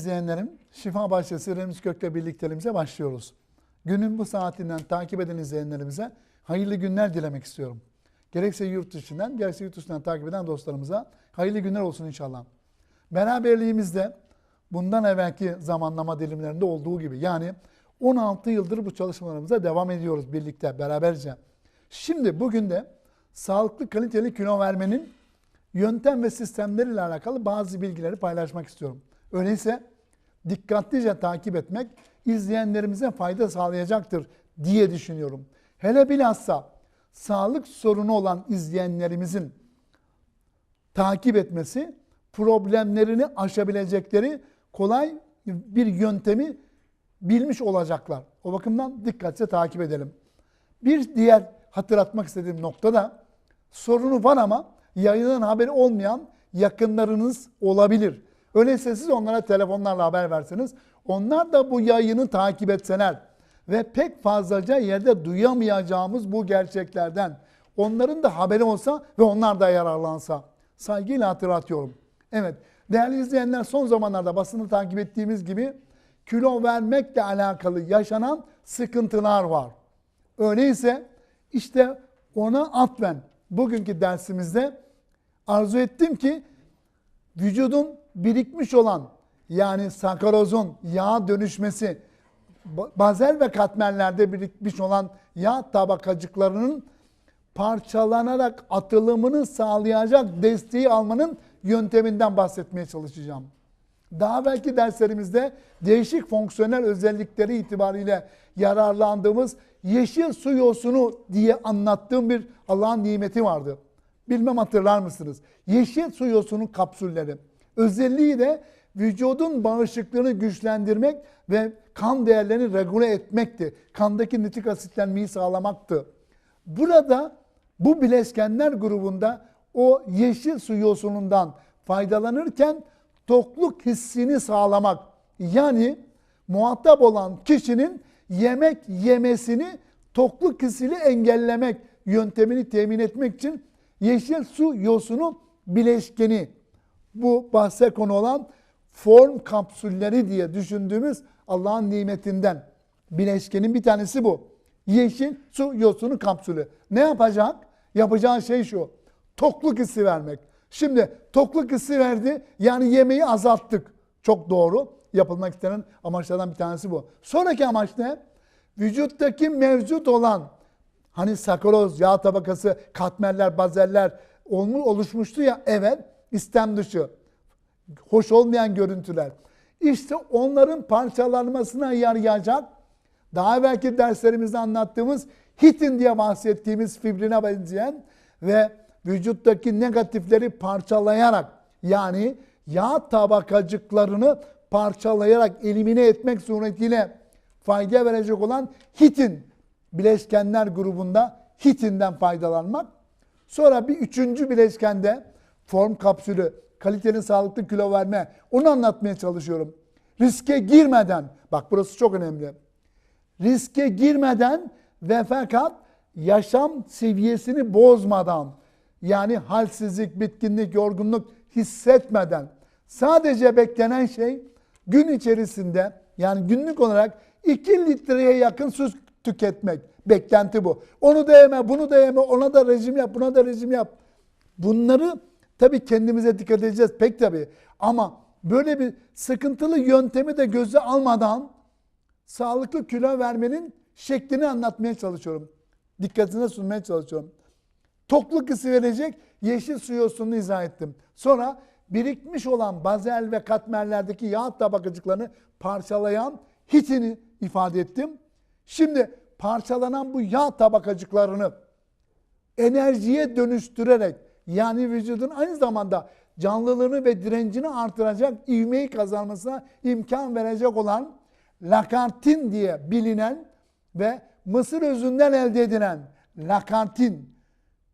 İzleyenlerim, Şifa Bahçesi Remiz Kök'le birlikteliğimize başlıyoruz. Günün bu saatinden takip eden izleyenlerimize hayırlı günler dilemek istiyorum. Gerekse yurt dışından, gerekse yurt dışından takip eden dostlarımıza hayırlı günler olsun inşallah. Beraberliğimizde bundan evvelki zamanlama dilimlerinde olduğu gibi yani 16 yıldır bu çalışmalarımıza devam ediyoruz birlikte, beraberce. Şimdi bugün de sağlıklı kaliteli kilo vermenin yöntem ve sistemleriyle alakalı bazı bilgileri paylaşmak istiyorum. Öyleyse dikkatlice takip etmek izleyenlerimize fayda sağlayacaktır diye düşünüyorum. Hele bilhassa sağlık sorunu olan izleyenlerimizin takip etmesi problemlerini aşabilecekleri kolay bir yöntemi bilmiş olacaklar. O bakımdan dikkatlice takip edelim. Bir diğer hatırlatmak istediğim nokta da sorunu var ama yayından haberi olmayan yakınlarınız olabilir. Öyleyse siz onlara telefonlarla haber verseniz onlar da bu yayını takip etseler ve pek fazlaca yerde duyamayacağımız bu gerçeklerden onların da haberi olsa ve onlar da yararlansa saygıyla hatırlatıyorum. Evet değerli izleyenler son zamanlarda basını takip ettiğimiz gibi kilo vermekle alakalı yaşanan sıkıntılar var. Öyleyse işte ona atfen bugünkü dersimizde arzu ettim ki vücudun birikmiş olan yani sakarozun yağ dönüşmesi bazel ve katmerlerde birikmiş olan yağ tabakacıklarının parçalanarak atılımını sağlayacak desteği almanın yönteminden bahsetmeye çalışacağım. Daha belki derslerimizde değişik fonksiyonel özellikleri itibariyle yararlandığımız yeşil su yosunu diye anlattığım bir Allah'ın nimeti vardı. Bilmem hatırlar mısınız? Yeşil su yosunun kapsülleri. Özelliği de vücudun bağışıklığını güçlendirmek ve kan değerlerini regüle etmekti. Kandaki nitrik asitlenmeyi sağlamaktı. Burada bu bileşkenler grubunda o yeşil su yosunundan faydalanırken tokluk hissini sağlamak. Yani muhatap olan kişinin yemek yemesini tokluk hissiyle engellemek yöntemini temin etmek için yeşil su yosunu bileşkeni bu bahse konu olan form kapsülleri diye düşündüğümüz Allah'ın nimetinden bileşkenin bir tanesi bu. Yeşil su yosunu kapsülü. Ne yapacak? Yapacağı şey şu. Tokluk hissi vermek. Şimdi tokluk hissi verdi. Yani yemeği azalttık. Çok doğru. Yapılmak istenen amaçlardan bir tanesi bu. Sonraki amaç ne? Vücuttaki mevcut olan hani sakaroz, yağ tabakası, katmerler, bazeller oluşmuştu ya evet istem dışı. Hoş olmayan görüntüler. İşte onların parçalanmasına yarayacak daha evvelki derslerimizde anlattığımız hitin diye bahsettiğimiz fibrine benzeyen ve vücuttaki negatifleri parçalayarak yani yağ tabakacıklarını parçalayarak elimine etmek suretiyle fayda verecek olan hitin bileşkenler grubunda hitinden faydalanmak. Sonra bir üçüncü bileşkende form kapsülü, kaliteli sağlıklı kilo verme onu anlatmaya çalışıyorum. Riske girmeden, bak burası çok önemli. Riske girmeden ve fakat yaşam seviyesini bozmadan yani halsizlik, bitkinlik, yorgunluk hissetmeden sadece beklenen şey gün içerisinde yani günlük olarak 2 litreye yakın su tüketmek. Beklenti bu. Onu da yeme, bunu da yeme, ona da rejim yap, buna da rejim yap. Bunları tabii kendimize dikkat edeceğiz pek tabii. Ama böyle bir sıkıntılı yöntemi de göze almadan sağlıklı kilo vermenin şeklini anlatmaya çalışıyorum. Dikkatine sunmaya çalışıyorum. Tokluk hissi verecek yeşil su yosununu izah ettim. Sonra birikmiş olan bazel ve katmerlerdeki yağ tabakacıklarını parçalayan hitini ifade ettim. Şimdi parçalanan bu yağ tabakacıklarını enerjiye dönüştürerek yani vücudun aynı zamanda canlılığını ve direncini artıracak ivmeyi kazanmasına imkan verecek olan lakartin diye bilinen ve mısır özünden elde edilen lakartin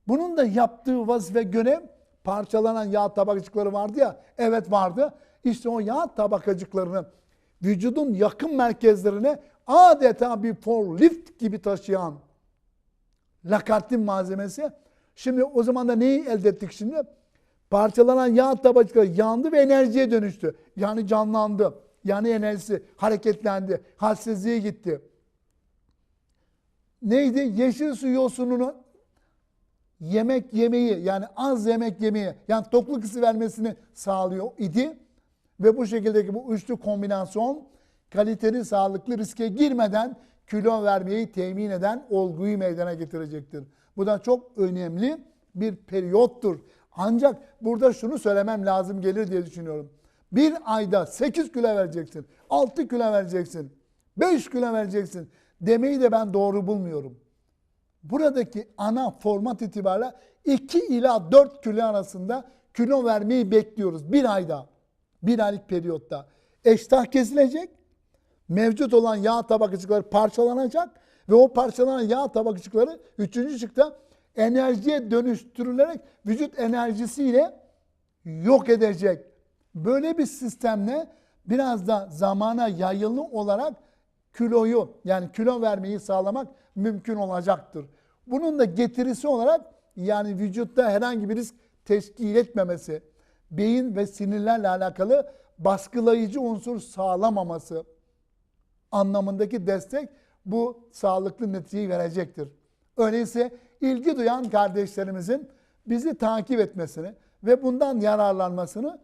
bunun da yaptığı vazife görev parçalanan yağ tabakacıkları vardı ya evet vardı işte o yağ tabakacıklarını vücudun yakın merkezlerine adeta bir forklift gibi taşıyan lakartin malzemesi. Şimdi o zaman da neyi elde ettik şimdi? Parçalanan yağ tabacıkları yandı ve enerjiye dönüştü. Yani canlandı. Yani enerjisi hareketlendi. Halsizliğe gitti. Neydi? Yeşil su yosununu yemek yemeyi yani az yemek yemeyi yani tokluk hissi vermesini sağlıyor idi. Ve bu şekildeki bu üçlü kombinasyon kaliteli sağlıklı riske girmeden kilo vermeyi temin eden olguyu meydana getirecektir. Bu da çok önemli bir periyottur. Ancak burada şunu söylemem lazım gelir diye düşünüyorum. Bir ayda 8 kilo vereceksin, 6 kilo vereceksin, 5 kilo vereceksin demeyi de ben doğru bulmuyorum. Buradaki ana format itibariyle 2 ila 4 kilo arasında kilo vermeyi bekliyoruz bir ayda. Bir aylık periyotta. Eştah kesilecek. Mevcut olan yağ tabakacıkları parçalanacak ve o parçalanan yağ tabakacıkları üçüncü şıkta enerjiye dönüştürülerek vücut enerjisiyle yok edecek. Böyle bir sistemle biraz da zamana yayılı olarak kiloyu yani kilo vermeyi sağlamak mümkün olacaktır. Bunun da getirisi olarak yani vücutta herhangi bir risk teşkil etmemesi, beyin ve sinirlerle alakalı baskılayıcı unsur sağlamaması anlamındaki destek bu sağlıklı neticeyi verecektir. Öyleyse ilgi duyan kardeşlerimizin bizi takip etmesini ve bundan yararlanmasını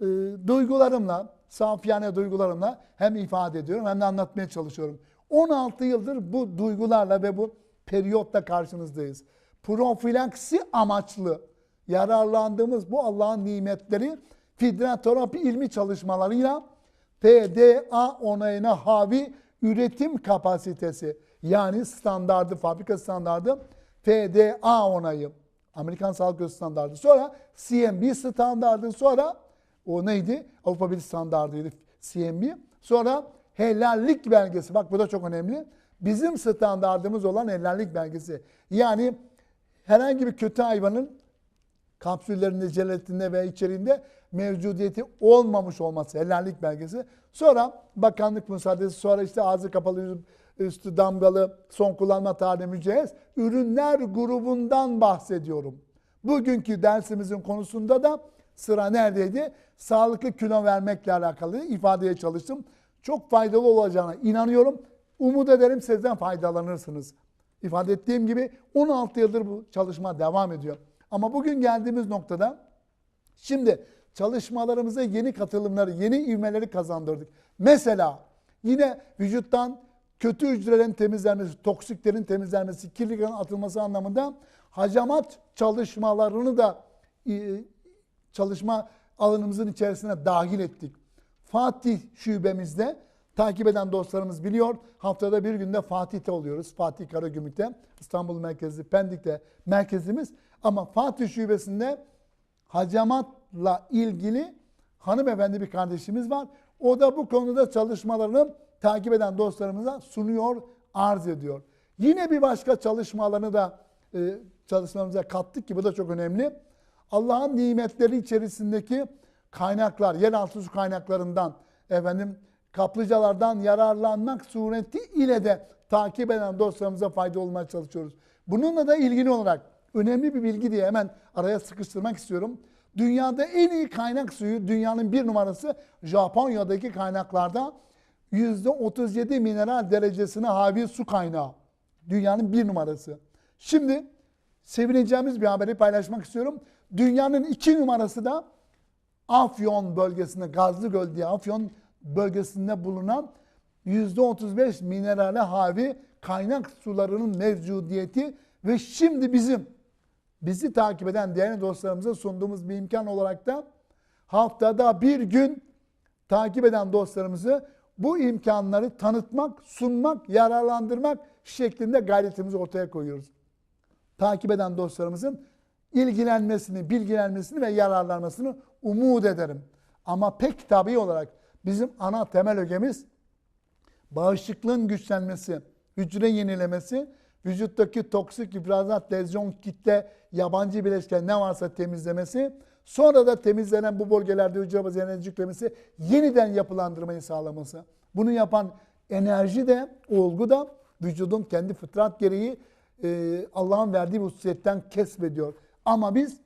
e, duygularımla, safiyane duygularımla hem ifade ediyorum hem de anlatmaya çalışıyorum. 16 yıldır bu duygularla ve bu periyotla karşınızdayız. Profilaksi amaçlı yararlandığımız bu Allah'ın nimetleri fidraterapi ilmi çalışmalarıyla FDA onayına havi üretim kapasitesi yani standardı, fabrika standardı FDA onayı. Amerikan Sağlık standardı. Sonra CMB standardı. Sonra o neydi? Avrupa Birliği standartıydı CMB. Sonra helallik belgesi. Bak bu da çok önemli. Bizim standartımız olan helallik belgesi. Yani herhangi bir kötü hayvanın kapsüllerinde, jelatinde ve içeriğinde mevcudiyeti olmamış olması helallik belgesi. Sonra bakanlık müsaadesi, sonra işte ağzı kapalı, üstü damgalı, son kullanma tarihi mücehhez ürünler grubundan bahsediyorum. Bugünkü dersimizin konusunda da sıra neredeydi? Sağlıklı kilo vermekle alakalı ifadeye çalıştım. Çok faydalı olacağına inanıyorum. Umut ederim sizden faydalanırsınız. İfade ettiğim gibi 16 yıldır bu çalışma devam ediyor. Ama bugün geldiğimiz noktada şimdi çalışmalarımıza yeni katılımları, yeni ivmeleri kazandırdık. Mesela yine vücuttan kötü hücrelerin temizlenmesi, toksiklerin temizlenmesi, kirliliklerin atılması anlamında hacamat çalışmalarını da e, çalışma alanımızın içerisine dahil ettik. Fatih şubemizde takip eden dostlarımız biliyor. Haftada bir günde Fatih'te oluyoruz. Fatih Karagümrük'te, İstanbul merkezli Pendik'te merkezimiz. Ama Fatih şubesinde hacamatla ilgili hanımefendi bir kardeşimiz var. O da bu konuda çalışmalarını takip eden dostlarımıza sunuyor, arz ediyor. Yine bir başka çalışmalarını da e, çalışmamıza kattık ki bu da çok önemli. Allah'ın nimetleri içerisindeki kaynaklar, yeraltı su kaynaklarından, efendim kaplıcalardan yararlanmak sureti ile de takip eden dostlarımıza fayda olmaya çalışıyoruz. Bununla da ilgili olarak önemli bir bilgi diye hemen araya sıkıştırmak istiyorum. Dünyada en iyi kaynak suyu, dünyanın bir numarası Japonya'daki kaynaklarda %37 mineral derecesine havi su kaynağı. Dünyanın bir numarası. Şimdi sevineceğimiz bir haberi paylaşmak istiyorum. Dünyanın iki numarası da Afyon bölgesinde, Gazlı Göl diye Afyon bölgesinde bulunan %35 minerale havi kaynak sularının mevcudiyeti ve şimdi bizim bizi takip eden değerli dostlarımıza sunduğumuz bir imkan olarak da haftada bir gün takip eden dostlarımızı bu imkanları tanıtmak, sunmak, yararlandırmak şeklinde gayretimizi ortaya koyuyoruz. Takip eden dostlarımızın ilgilenmesini, bilgilenmesini ve yararlanmasını umut ederim. Ama pek tabi olarak bizim ana temel ögemiz bağışıklığın güçlenmesi, hücre yenilemesi, vücuttaki toksik ifrazat, lezyon, kitle, yabancı bileşken ne varsa temizlemesi, sonra da temizlenen bu bölgelerde hücre bazı enerji yüklemesi, yeniden yapılandırmayı sağlaması. Bunu yapan enerji de, olgu da vücudun kendi fıtrat gereği e, Allah'ın verdiği bu hususiyetten kesbediyor. Ama biz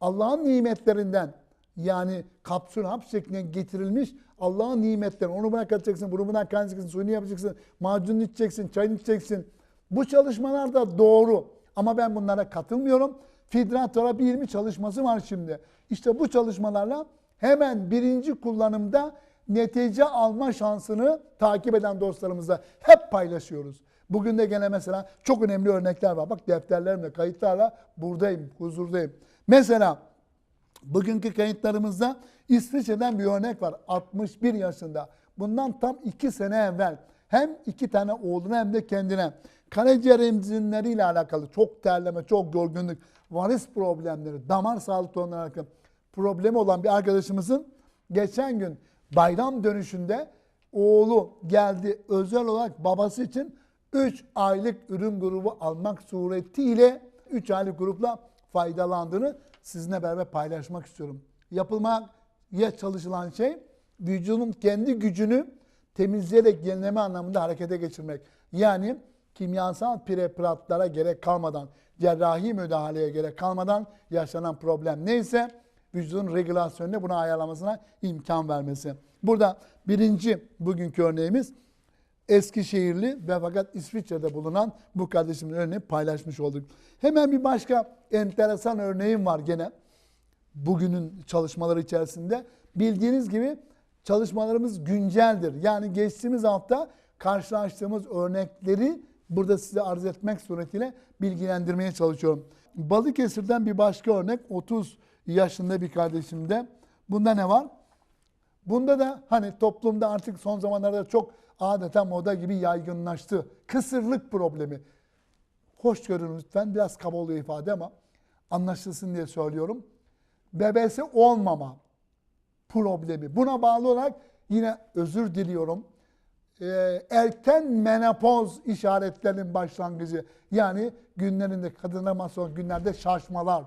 Allah'ın nimetlerinden yani kapsül hap şeklinde getirilmiş Allah'ın nimetleri. Onu buna katacaksın, bunu buna kaynayacaksın, suyunu yapacaksın, macununu içeceksin, çayını içeceksin. Bu çalışmalar da doğru. Ama ben bunlara katılmıyorum. Fidrat terapi ilmi çalışması var şimdi. İşte bu çalışmalarla hemen birinci kullanımda netice alma şansını takip eden dostlarımızla hep paylaşıyoruz. Bugün de gene mesela çok önemli örnekler var. Bak defterlerimle, kayıtlarla buradayım, huzurdayım. Mesela bugünkü kayıtlarımızda İsviçre'den bir örnek var. 61 yaşında. Bundan tam 2 sene evvel hem iki tane oğluna hem de kendine karaciğer emzinleriyle alakalı çok terleme, çok yorgunluk, varis problemleri, damar sağlık sorunları alakalı problemi olan bir arkadaşımızın geçen gün bayram dönüşünde oğlu geldi özel olarak babası için 3 aylık ürün grubu almak suretiyle 3 aylık grupla faydalandığını sizinle beraber paylaşmak istiyorum. Yapılmaya çalışılan şey vücudun kendi gücünü temizleyerek yenileme anlamında harekete geçirmek. Yani kimyasal preparatlara gerek kalmadan, cerrahi müdahaleye gerek kalmadan yaşanan problem neyse vücudun regülasyonunu buna ayarlamasına imkan vermesi. Burada birinci bugünkü örneğimiz Eskişehirli ve fakat İsviçre'de bulunan bu kardeşimin örneğini paylaşmış olduk. Hemen bir başka enteresan örneğim var gene bugünün çalışmaları içerisinde. Bildiğiniz gibi çalışmalarımız günceldir. Yani geçtiğimiz hafta karşılaştığımız örnekleri burada size arz etmek suretiyle bilgilendirmeye çalışıyorum. Balıkesir'den bir başka örnek 30 yaşında bir kardeşimde. Bunda ne var? Bunda da hani toplumda artık son zamanlarda çok adeta moda gibi yaygınlaştı. Kısırlık problemi. Hoş görün lütfen. Biraz kaba ifade ama anlaşılsın diye söylüyorum. Bebesi olmama problemi. Buna bağlı olarak yine özür diliyorum. Ee, erken menopoz işaretlerinin başlangıcı. Yani günlerinde kadına masal günlerde şaşmalar.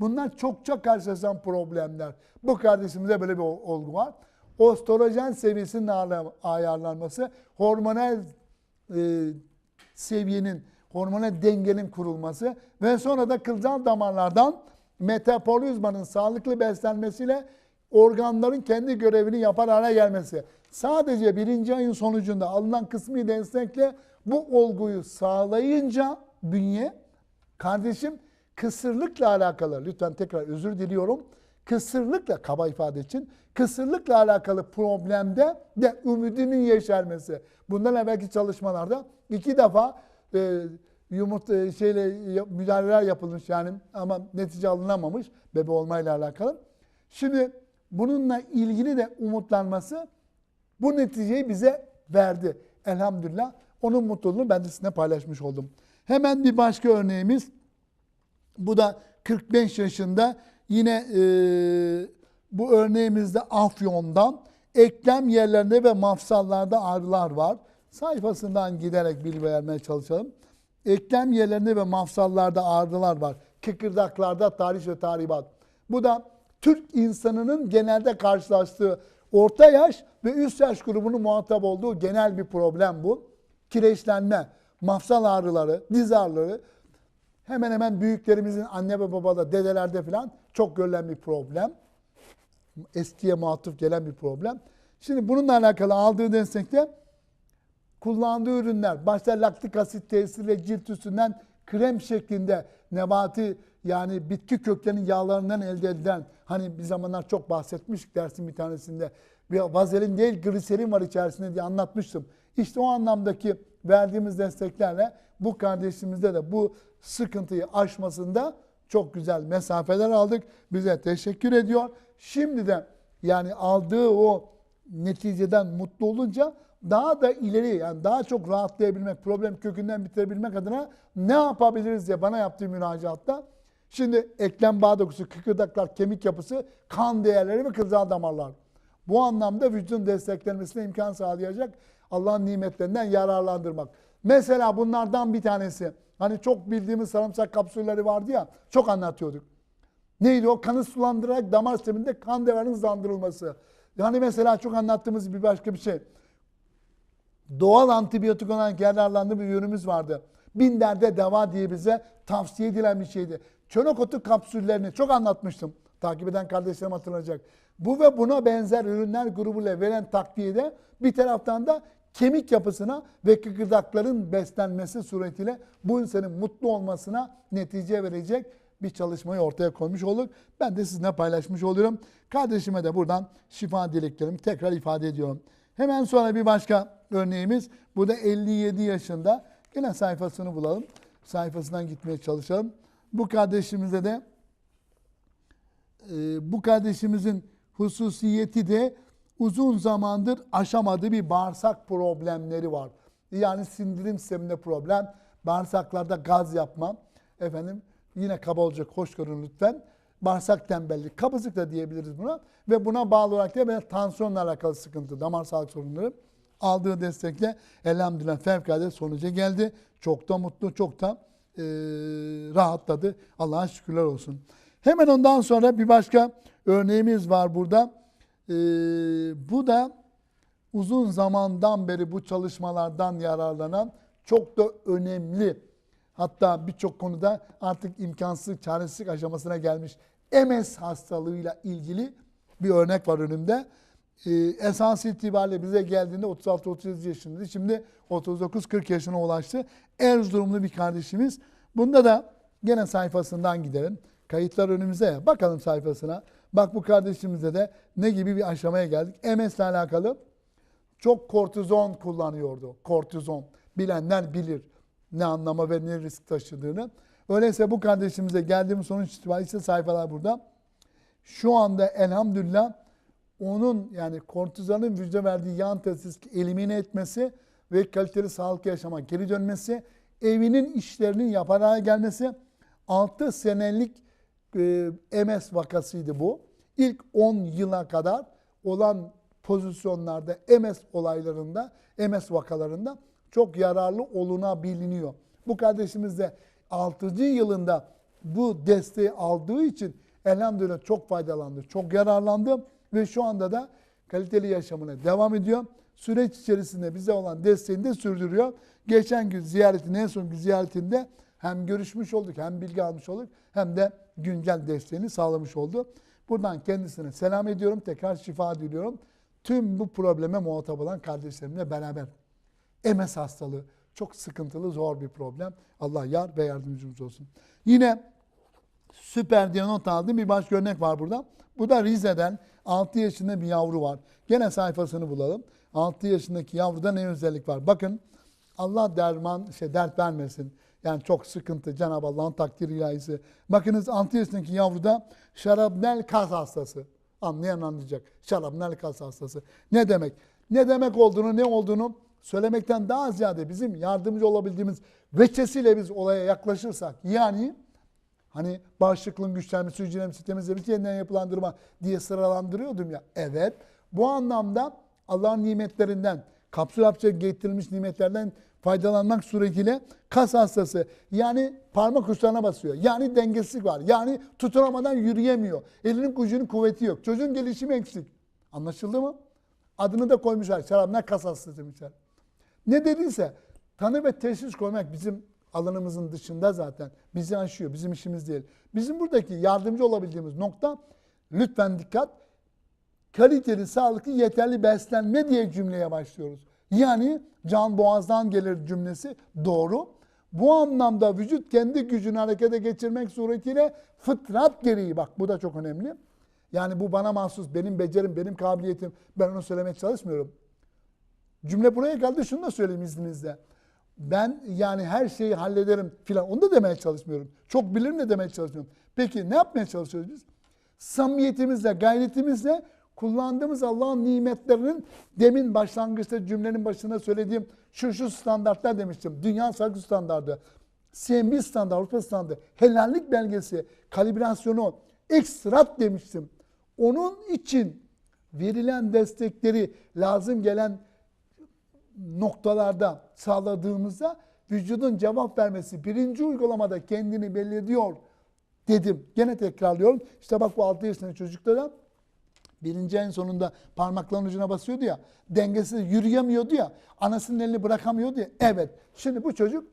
Bunlar çokça karşılaşan problemler. Bu kardeşimizde böyle bir olgu var. Ostrojen seviyesinin ayarlanması, hormonal e, seviyenin, hormonal dengenin kurulması ve sonra da kılcal damarlardan metabolizmanın sağlıklı beslenmesiyle organların kendi görevini yapar hale gelmesi. Sadece birinci ayın sonucunda alınan kısmi destekle bu olguyu sağlayınca bünye, kardeşim kısırlıkla alakalı, lütfen tekrar özür diliyorum, kısırlıkla kaba ifade için kısırlıkla alakalı problemde de ümidinin yeşermesi. Bundan evvelki çalışmalarda iki defa e, yumurta e, şeyle müdahaleler yapılmış yani ama netice alınamamış bebe olmayla alakalı. Şimdi bununla ilgili de umutlanması bu neticeyi bize verdi. Elhamdülillah. Onun mutluluğunu ben de sizinle paylaşmış oldum. Hemen bir başka örneğimiz. Bu da 45 yaşında yine e, bu örneğimizde Afyon'dan eklem yerlerinde ve mafsallarda ağrılar var. Sayfasından giderek bilgi vermeye çalışalım. Eklem yerlerinde ve mafsallarda ağrılar var. Kıkırdaklarda tarih ve tahribat. Bu da Türk insanının genelde karşılaştığı orta yaş ve üst yaş grubunun muhatap olduğu genel bir problem bu. Kireçlenme, mafsal ağrıları, diz ağrıları hemen hemen büyüklerimizin anne ve babada, dedelerde falan çok görülen bir problem. Eskiye muhatap gelen bir problem. Şimdi bununla alakalı aldığı destekte kullandığı ürünler başta laktik asit tesiriyle cilt üstünden krem şeklinde nebati yani bitki köklerinin yağlarından elde edilen hani bir zamanlar çok bahsetmiştik dersin bir tanesinde bir vazelin değil gliserin var içerisinde diye anlatmıştım. İşte o anlamdaki verdiğimiz desteklerle bu kardeşimizde de bu sıkıntıyı aşmasında çok güzel mesafeler aldık. Bize teşekkür ediyor. Şimdi de yani aldığı o neticeden mutlu olunca daha da ileri yani daha çok rahatlayabilmek, problem kökünden bitirebilmek adına ne yapabiliriz diye bana yaptığı müracaatta şimdi eklem bağ dokusu, kıkırdaklar, kemik yapısı, kan değerleri ve kılcal damarlar. Bu anlamda vücudun desteklenmesine imkan sağlayacak Allah'ın nimetlerinden yararlandırmak. Mesela bunlardan bir tanesi hani çok bildiğimiz sarımsak kapsülleri vardı ya çok anlatıyorduk. Neydi o? Kanı sulandırarak damar sisteminde kan değerinin hızlandırılması. Yani mesela çok anlattığımız bir başka bir şey. Doğal antibiyotik olan yararlandığı bir ürünümüz vardı. Bin derde deva diye bize tavsiye edilen bir şeydi. Çörek otu kapsüllerini çok anlatmıştım. Takip eden kardeşlerim hatırlayacak. Bu ve buna benzer ürünler grubuyla verilen takviyede bir taraftan da kemik yapısına ve kıkırdakların beslenmesi suretiyle bu insanın mutlu olmasına netice verecek bir çalışmayı ortaya koymuş olduk. Ben de sizinle paylaşmış oluyorum. Kardeşime de buradan şifa dileklerimi tekrar ifade ediyorum. Hemen sonra bir başka örneğimiz. Bu da 57 yaşında. Yine sayfasını bulalım. Sayfasından gitmeye çalışalım. Bu kardeşimize de e, bu kardeşimizin hususiyeti de uzun zamandır aşamadığı bir bağırsak problemleri var. Yani sindirim sisteminde problem, bağırsaklarda gaz yapma, efendim yine kaba olacak, hoş görün lütfen. Bağırsak tembelliği, kabızlık da diyebiliriz buna. Ve buna bağlı olarak da böyle tansiyonla alakalı sıkıntı, damar sağlık sorunları. Aldığı destekle elhamdülillah fevkalade sonuca geldi. Çok da mutlu, çok da e, rahatladı. Allah'a şükürler olsun. Hemen ondan sonra bir başka örneğimiz var burada. E, bu da uzun zamandan beri bu çalışmalardan yararlanan çok da önemli hatta birçok konuda artık imkansız çaresizlik aşamasına gelmiş MS hastalığıyla ilgili bir örnek var önümde. Ee, esas itibariyle bize geldiğinde 36-37 yaşındaydı. Şimdi 39-40 yaşına ulaştı. Erzurumlu bir kardeşimiz. Bunda da gene sayfasından gidelim. Kayıtlar önümüze. Bakalım sayfasına. Bak bu kardeşimizde de ne gibi bir aşamaya geldik. MS ile alakalı çok kortizon kullanıyordu. Kortizon. Bilenler bilir ne anlama ve ne risk taşıdığını. Öyleyse bu kardeşimize geldiğimiz sonuç itibariyle işte sayfalar burada. Şu anda elhamdülillah onun yani kortizonun vücuda verdiği yan testis elimine etmesi ve kaliteli sağlıklı yaşama geri dönmesi, evinin işlerinin yaparak gelmesi 6 senelik e, MS vakasıydı bu. İlk 10 yıla kadar olan pozisyonlarda MS olaylarında, MS vakalarında çok yararlı olunabiliyor. Bu kardeşimiz de 6. yılında bu desteği aldığı için elhamdülillah çok faydalandı, çok yararlandı ve şu anda da kaliteli yaşamına devam ediyor. Süreç içerisinde bize olan desteğini de sürdürüyor. Geçen gün ziyaretin en son ziyaretinde hem görüşmüş olduk hem bilgi almış olduk hem de güncel desteğini sağlamış oldu. Buradan kendisine selam ediyorum. Tekrar şifa diliyorum. Tüm bu probleme muhatap olan kardeşlerimle beraber. MS hastalığı çok sıkıntılı, zor bir problem. Allah yar ve yardımcımız olsun. Yine süper diye not aldığım bir başka örnek var burada. Bu da Rize'den 6 yaşında bir yavru var. Gene sayfasını bulalım. 6 yaşındaki yavruda ne özellik var? Bakın Allah derman, şey dert vermesin. Yani çok sıkıntı Cenab-ı Allah'ın takdiri ilahisi. Bakınız 6 yaşındaki yavruda şarabnel kas hastası. Anlayan anlayacak. Şarabnel kas hastası. Ne demek? Ne demek olduğunu, ne olduğunu söylemekten daha ziyade bizim yardımcı olabildiğimiz veçesiyle biz olaya yaklaşırsak yani hani bağışıklığın güçlenmesi, hücrem sistemimizi yeniden yapılandırma diye sıralandırıyordum ya. Evet bu anlamda Allah'ın nimetlerinden kapsül hapçe getirilmiş nimetlerden faydalanmak suretiyle kas hastası yani parmak uçlarına basıyor. Yani dengesizlik var. Yani tutunamadan yürüyemiyor. Elinin gücünün kuvveti yok. Çocuğun gelişimi eksik. Anlaşıldı mı? Adını da koymuşlar. Şarabına kas hastası demişler. Ne dediyse tanı ve teşhis koymak bizim alanımızın dışında zaten. Bizi aşıyor. Bizim işimiz değil. Bizim buradaki yardımcı olabildiğimiz nokta lütfen dikkat. Kaliteli, sağlıklı, yeterli beslenme diye cümleye başlıyoruz. Yani can boğazdan gelir cümlesi doğru. Bu anlamda vücut kendi gücünü harekete geçirmek suretiyle fıtrat gereği bak bu da çok önemli. Yani bu bana mahsus, benim becerim, benim kabiliyetim. Ben onu söylemeye çalışmıyorum. Cümle buraya geldi şunu da söyleyeyim izninizle. Ben yani her şeyi hallederim filan onu da demeye çalışmıyorum. Çok bilirim de demeye çalışmıyorum. Peki ne yapmaya çalışıyoruz biz? Samimiyetimizle, gayretimizle kullandığımız Allah'ın nimetlerinin demin başlangıçta cümlenin başında söylediğim şu şu standartlar demiştim. Dünya sağlık standardı, CMB standartı, Avrupa standartı, helallik belgesi, kalibrasyonu, ekstrat demiştim. Onun için verilen destekleri lazım gelen noktalarda sağladığımızda vücudun cevap vermesi birinci uygulamada kendini belli ediyor dedim. Gene tekrarlıyorum. İşte bak bu 6 yaşındaki çocukta da birinci en sonunda parmakların ucuna basıyordu ya. Dengesiz yürüyemiyordu ya. Anasının elini bırakamıyordu ya. Evet. Şimdi bu çocuk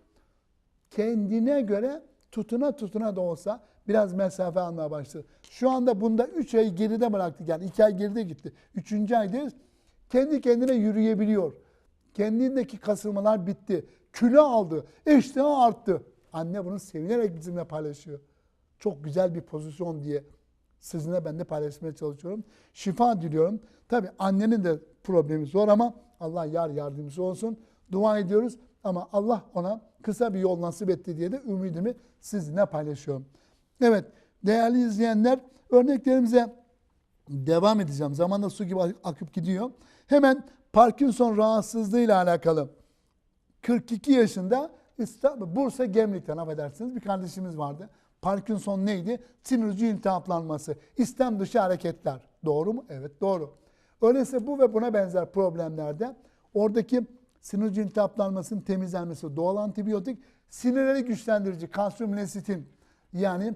kendine göre tutuna tutuna da olsa biraz mesafe almaya başladı. Şu anda bunda 3 ay geride bıraktık yani 2 ay geride gitti. 3. aydayız. Kendi kendine yürüyebiliyor. Kendindeki kasılmalar bitti. Kilo aldı. İştahı arttı. Anne bunu sevinerek bizimle paylaşıyor. Çok güzel bir pozisyon diye sizinle ben de paylaşmaya çalışıyorum. Şifa diliyorum. Tabi annenin de problemi zor ama Allah yar yardımcısı olsun. Dua ediyoruz ama Allah ona kısa bir yol nasip etti diye de ümidimi sizinle paylaşıyorum. Evet değerli izleyenler örneklerimize devam edeceğim. Zamanda su gibi akıp gidiyor. Hemen Parkinson rahatsızlığı ile alakalı 42 yaşında İstanbul, Bursa Gemlik'ten affedersiniz bir kardeşimiz vardı. Parkinson neydi? Sinir ucu iltihaplanması, istem dışı hareketler. Doğru mu? Evet doğru. Öyleyse bu ve buna benzer problemlerde oradaki sinir ucu iltihaplanmasının temizlenmesi, doğal antibiyotik, sinirleri güçlendirici, kalsiyum lesitin yani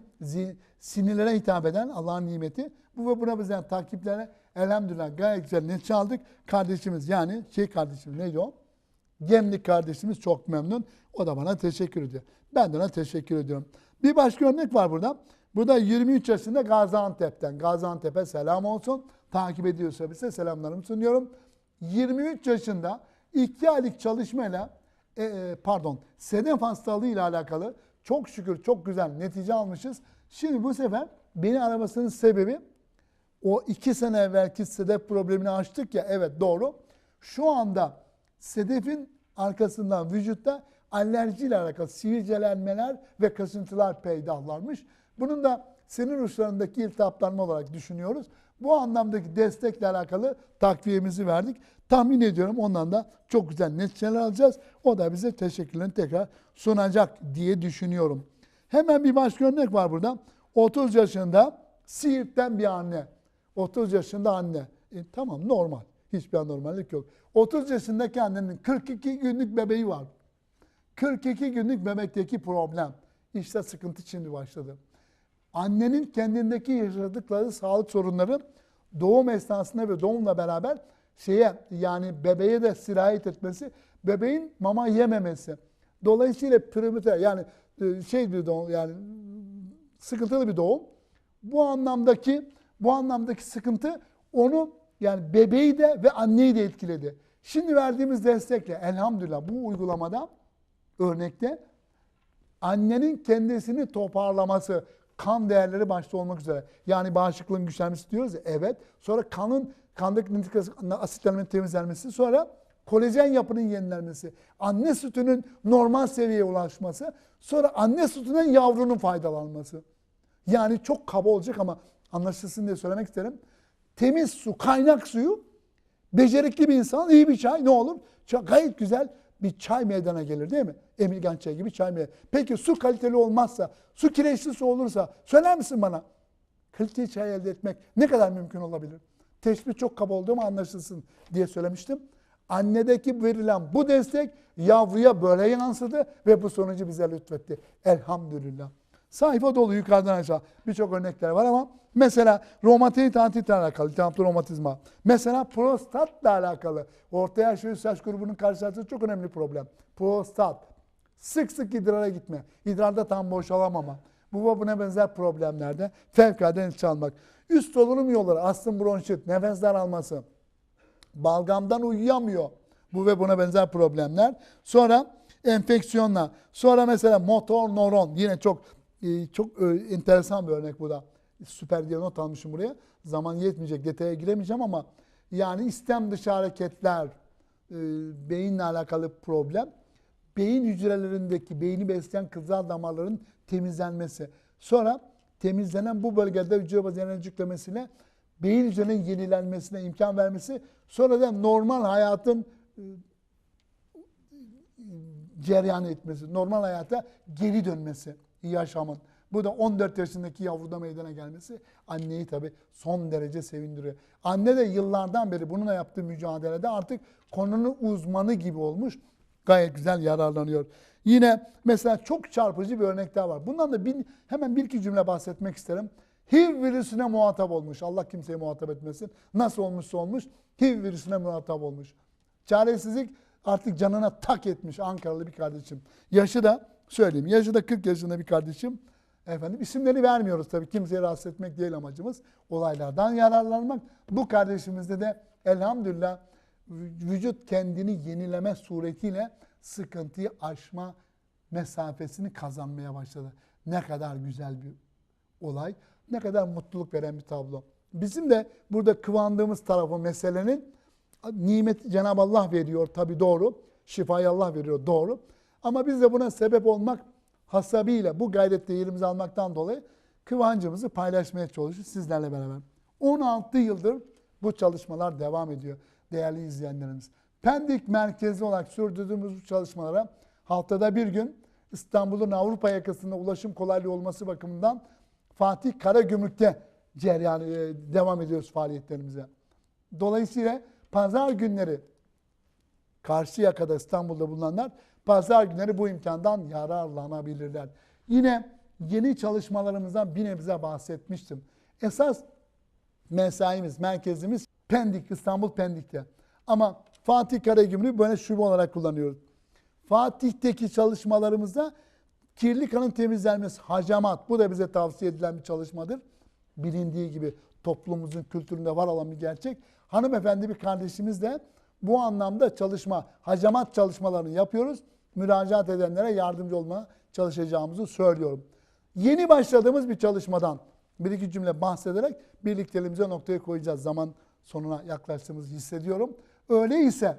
sinirlere hitap eden Allah'ın nimeti. Bu ve buna benzer takiplere elhamdülillah gayet güzel netice aldık. Kardeşimiz yani şey kardeşimiz neydi o? Gemlik kardeşimiz çok memnun. O da bana teşekkür ediyor. Ben de ona teşekkür ediyorum. Bir başka örnek var burada. Bu da 23 yaşında Gaziantep'ten. Gaziantep'e selam olsun. Takip ediyorsa bize selamlarımı sunuyorum. 23 yaşında 2 aylık çalışmayla e, e, pardon sedef hastalığı ile alakalı çok şükür çok güzel netice almışız. Şimdi bu sefer beni aramasının sebebi o iki sene evvelki sedef problemini açtık ya evet doğru. Şu anda sedefin arkasından vücutta alerjiyle alakalı sivilcelenmeler ve kasıntılar peydahlarmış. Bunun da sinir uçlarındaki iltihaplanma olarak düşünüyoruz. Bu anlamdaki destekle alakalı takviyemizi verdik. Tahmin ediyorum ondan da çok güzel neticeler alacağız. O da bize teşekkürlerini tekrar sunacak diye düşünüyorum. Hemen bir başka örnek var burada. 30 yaşında Siirt'ten bir anne. 30 yaşında anne. E, tamam normal. Hiçbir anormallik yok. 30 yaşındaki annenin 42 günlük bebeği var. 42 günlük bebekteki problem. İşte sıkıntı şimdi başladı. Annenin kendindeki yaşadıkları sağlık sorunları doğum esnasında ve doğumla beraber şeye yani bebeğe de sirayet etmesi, bebeğin mama yememesi. Dolayısıyla primatür yani e, şey bir doğum yani sıkıntılı bir doğum. Bu anlamdaki bu anlamdaki sıkıntı onu yani bebeği de ve anneyi de etkiledi. Şimdi verdiğimiz destekle elhamdülillah bu uygulamada örnekte annenin kendisini toparlaması, kan değerleri başta olmak üzere. Yani bağışıklığın güçlenmesi diyoruz ya evet. Sonra kanın kandaki nitrik asitlerin temizlenmesi, sonra kolajen yapının yenilenmesi, anne sütünün normal seviyeye ulaşması, sonra anne sütünden yavrunun faydalanması. Yani çok kaba olacak ama anlaşılsın diye söylemek isterim. Temiz su, kaynak suyu, becerikli bir insan, iyi bir çay ne olur? Çok, gayet güzel bir çay meydana gelir değil mi? Emirgan çay gibi çay meydana. Peki su kaliteli olmazsa, su kireçli su olursa söyler misin bana? Kaliteli çay elde etmek ne kadar mümkün olabilir? Teşbih çok kaba oldu ama anlaşılsın diye söylemiştim. Annedeki verilen bu destek yavruya böyle yansıdı ve bu sonucu bize lütfetti. Elhamdülillah. Sayfa dolu yukarıdan aşağı birçok örnekler var ama mesela romatoid artritle alakalı, iltihaplı romatizma. Mesela prostatla alakalı. Orta yaş ve üst yaş grubunun karşılaştığı çok önemli problem. Prostat. Sık sık idrara gitme. İdrarda tam boşalamama. Bu buna benzer problemlerde fevkalade netice almak. Üst solunum yolları, astım bronşit, nefes daralması, balgamdan uyuyamıyor. Bu ve buna benzer problemler. Sonra enfeksiyonla. Sonra mesela motor nöron. Yine çok e, çok e, enteresan bir örnek bu da. Süper diye not almışım buraya. Zaman yetmeyecek detaya giremeyeceğim ama yani istem dışı hareketler, e, beyinle alakalı problem. Beyin hücrelerindeki beyni besleyen kızıl damarların temizlenmesi. Sonra temizlenen bu bölgede hücre bazı enerji yüklemesiyle beyin hücrelerinin yenilenmesine imkan vermesi. Sonra da normal hayatın e, cereyan etmesi, normal hayata geri dönmesi yaşamın. Bu da 14 yaşındaki yavruda meydana gelmesi anneyi tabii son derece sevindiriyor. Anne de yıllardan beri bununla yaptığı mücadelede artık konunun uzmanı gibi olmuş. Gayet güzel yararlanıyor. Yine mesela çok çarpıcı bir örnek daha var. Bundan da bir, hemen bir iki cümle bahsetmek isterim. HIV virüsüne muhatap olmuş. Allah kimseye muhatap etmesin. Nasıl olmuşsa olmuş. HIV virüsüne muhatap olmuş. Çaresizlik artık canına tak etmiş Ankaralı bir kardeşim. Yaşı da söyleyeyim. Yaşı da 40 yaşında bir kardeşim. Efendim isimleri vermiyoruz tabii. Kimseyi rahatsız etmek değil amacımız. Olaylardan yararlanmak. Bu kardeşimizde de elhamdülillah vücut kendini yenileme suretiyle sıkıntıyı aşma mesafesini kazanmaya başladı. Ne kadar güzel bir olay. Ne kadar mutluluk veren bir tablo. Bizim de burada kıvandığımız tarafı meselenin nimeti Cenab-ı Allah veriyor tabi doğru. Şifayı Allah veriyor doğru. Ama biz de buna sebep olmak hasabıyla bu gayrette yerimizi almaktan dolayı kıvancımızı paylaşmaya çalışıyoruz sizlerle beraber. 16 yıldır bu çalışmalar devam ediyor değerli izleyenlerimiz. Pendik merkezli olarak sürdürdüğümüz bu çalışmalara haftada bir gün İstanbul'un Avrupa yakasında ulaşım kolaylığı olması bakımından Fatih Karagümrük'te cereyan, e, devam ediyoruz faaliyetlerimize. Dolayısıyla pazar günleri Karşıyaka'da İstanbul'da bulunanlar pazar günleri bu imkandan yararlanabilirler. Yine yeni çalışmalarımızdan bir nebze bahsetmiştim. Esas mesaimiz, merkezimiz Pendik, İstanbul Pendik'te. Ama Fatih Karagümrük'ü böyle şube olarak kullanıyoruz. Fatih'teki çalışmalarımızda kirli kanın temizlenmesi, hacamat. Bu da bize tavsiye edilen bir çalışmadır. Bilindiği gibi toplumumuzun kültüründe var olan bir gerçek. Hanımefendi bir kardeşimiz de bu anlamda çalışma, hacamat çalışmalarını yapıyoruz. Müracaat edenlere yardımcı olmaya çalışacağımızı söylüyorum. Yeni başladığımız bir çalışmadan bir iki cümle bahsederek birlikteliğimize noktaya koyacağız. Zaman sonuna yaklaştığımızı hissediyorum. Öyleyse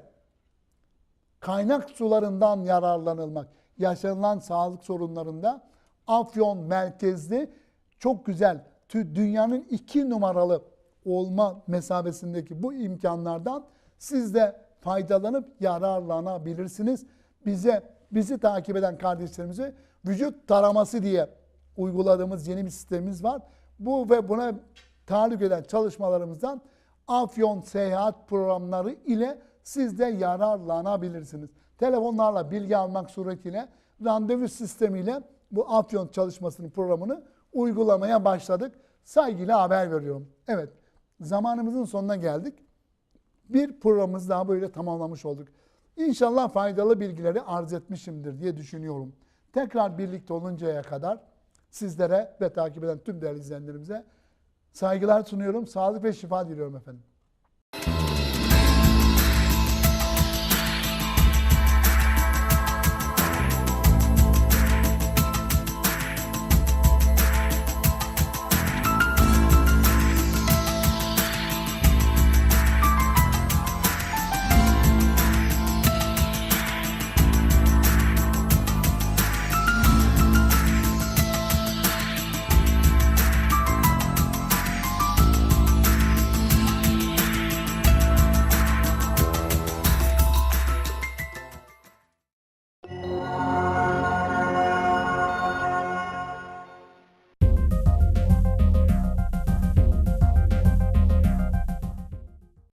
kaynak sularından yararlanılmak, yaşanılan sağlık sorunlarında Afyon merkezli çok güzel dünyanın iki numaralı olma mesabesindeki bu imkanlardan siz de faydalanıp yararlanabilirsiniz. Bize bizi takip eden kardeşlerimize vücut taraması diye uyguladığımız yeni bir sistemimiz var. Bu ve buna tahallük eden çalışmalarımızdan Afyon seyahat programları ile siz de yararlanabilirsiniz. Telefonlarla bilgi almak suretiyle randevu sistemiyle bu Afyon çalışmasının programını uygulamaya başladık. Saygıyla haber veriyorum. Evet zamanımızın sonuna geldik. Bir programımızı daha böyle tamamlamış olduk. İnşallah faydalı bilgileri arz etmişimdir diye düşünüyorum. Tekrar birlikte oluncaya kadar sizlere ve takip eden tüm değerli izleyenlerimize saygılar sunuyorum. Sağlık ve şifa diliyorum efendim.